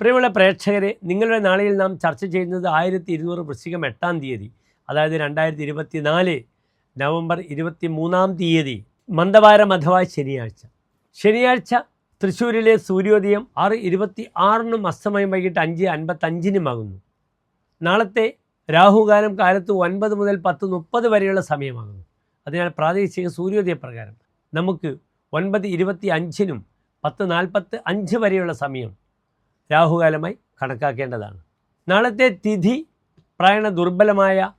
പ്രിയമുള്ള പ്രേക്ഷകരെ നിങ്ങളുടെ നാളിൽ നാം ചർച്ച ചെയ്യുന്നത് ആയിരത്തി ഇരുന്നൂറ് വൃശ്ചികം എട്ടാം തീയതി അതായത് രണ്ടായിരത്തി ഇരുപത്തി നാല് നവംബർ ഇരുപത്തി മൂന്നാം തീയതി മന്ദവാരം അഥവാ ശനിയാഴ്ച. ശനിയാഴ്ച തൃശ്ശൂരിലെ സൂര്യോദയം ആറ് ഇരുപത്തി ആറിനും അസ്തമയം വൈകിട്ട് അഞ്ച് അൻപത്തഞ്ചിനുമാകുന്നു നാളത്തെ രാഹുകാലം കാലത്ത് ഒൻപത് മുതൽ പത്ത് മുപ്പത് വരെയുള്ള സമയമാകുന്നു. അതിനാൽ പ്രാദേശിക സൂര്യോദയ പ്രകാരം നമുക്ക് ഒൻപത് ഇരുപത്തി അഞ്ചിനും പത്ത് നാൽപ്പത്ത് അഞ്ച് വരെയുള്ള സമയം രാഹുകാലമായി കണക്കാക്കേണ്ടതാണ്. നാളത്തെ തിഥി പ്രായണ ദുർബലമായ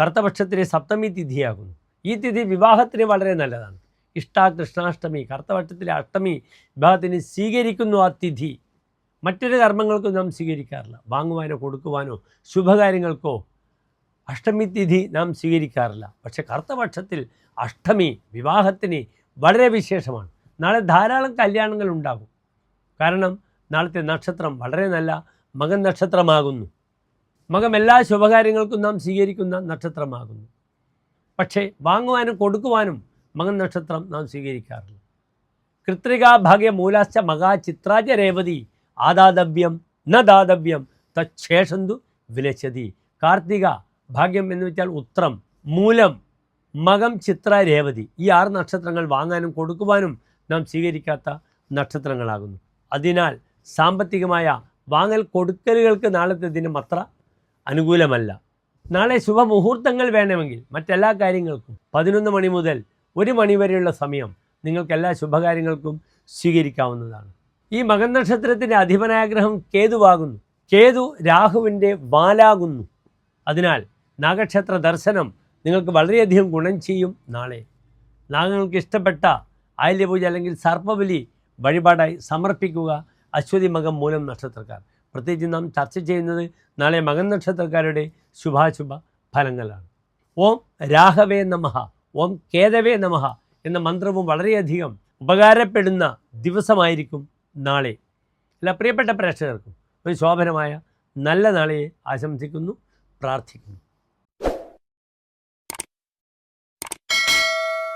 കറുത്തപക്ഷത്തിലെ സപ്തമി തിഥിയാകുന്നു. ഈ തിഥി വിവാഹത്തിന് വളരെ നല്ലതാണ്. ഇഷ്ട കൃഷ്ണാഷ്ടമി കറുത്തപക്ഷത്തിലെ അഷ്ടമി വിവാഹത്തിന് സ്വീകരിക്കുന്നു ആ തിഥി. മറ്റൊരു കർമ്മങ്ങൾക്കും നാം സ്വീകരിക്കാറില്ല. വാങ്ങുവാനോ കൊടുക്കുവാനോ ശുഭകാര്യങ്ങൾക്കോ അഷ്ടമി തിഥി നാം സ്വീകരിക്കാറില്ല. പക്ഷെ കറുത്തപക്ഷത്തിൽ അഷ്ടമി വിവാഹത്തിന് വളരെ വിശേഷമാണ്. നാളെ ധാരാളം കല്യാണങ്ങൾ ഉണ്ടാകും. കാരണം നാളത്തെ നക്ഷത്രം വളരെ നല്ല മകൻ നക്ഷത്രമാകുന്നു. മകം എല്ലാ ശുഭകാര്യങ്ങൾക്കും നാം സ്വീകരിക്കുന്ന നക്ഷത്രമാകുന്നു. പക്ഷേ വാങ്ങുവാനും കൊടുക്കുവാനും മകൻ നക്ഷത്രം നാം സ്വീകരിക്കാറില്ല. കൃത്രികാ ഭാഗ്യ മൂലാശ്ച മഹാചിത്രാജ രേവതി ആദാതവ്യം ന ദാതവ്യം തച്ഛേഷന്തു വിലച്ചതി. കാർത്തിക ഭാഗ്യം എന്ന് വെച്ചാൽ ഉത്രം മൂലം മകം ചിത്ര രേവതി. ഈ ആറ് നക്ഷത്രങ്ങൾ വാങ്ങാനും കൊടുക്കുവാനും നാം സ്വീകരിക്കാത്ത നക്ഷത്രങ്ങളാകുന്നു. അതിനാൽ സാമ്പത്തികമായ വാങ്ങൽ കൊടുക്കലുകൾക്ക് നാളത്തെ ദിനം അത്ര അനുകൂലമല്ല. നാളെ ശുഭമുഹൂർത്തങ്ങൾ വേണമെങ്കിൽ മറ്റെല്ലാ കാര്യങ്ങൾക്കും പതിനൊന്ന് മണി മുതൽ ഒരു മണി വരെയുള്ള സമയം നിങ്ങൾക്ക് എല്ലാ ശുഭകാര്യങ്ങൾക്കും സ്വീകരിക്കാവുന്നതാണ്. ഈ മകൻ നക്ഷത്രത്തിന്റെ അധിപനാഗ്രഹം കേതുവാകുന്നു. കേതു രാഹുവിന്റെ വാലാകുന്നു. അതിനാൽ നാഗക്ഷേത്ര ദർശനം നിങ്ങൾക്ക് വളരെയധികം ഗുണം ചെയ്യും നാളെ. നാഗങ്ങൾക്ക് ഇഷ്ടപ്പെട്ട ആയില്യപൂജ അല്ലെങ്കിൽ സർപ്പബലി വഴിപാടായി സമർപ്പിക്കുക അശ്വതി മകം മൂലം നക്ഷത്രക്കാർ. പ്രത്യേകിച്ച് നാം ചർച്ച ചെയ്യുന്നത് നാളെ മകൻ നക്ഷത്രക്കാരുടെ ശുഭാശുഭ ഫലങ്ങളാണ്. ഓം രാഘവേ നമഃ ഓം കേതവേ നമഃ എന്ന മന്ത്രവും വളരെയധികം ഉപകാരപ്പെടുന്ന ദിവസമായിരിക്കും നാളെ. എല്ലാ പ്രിയപ്പെട്ട പ്രേക്ഷകർക്കും ഒരു ശോഭനമായ നല്ല നാളെയെ ആശംസിക്കുന്നു പ്രാർത്ഥിക്കുന്നു.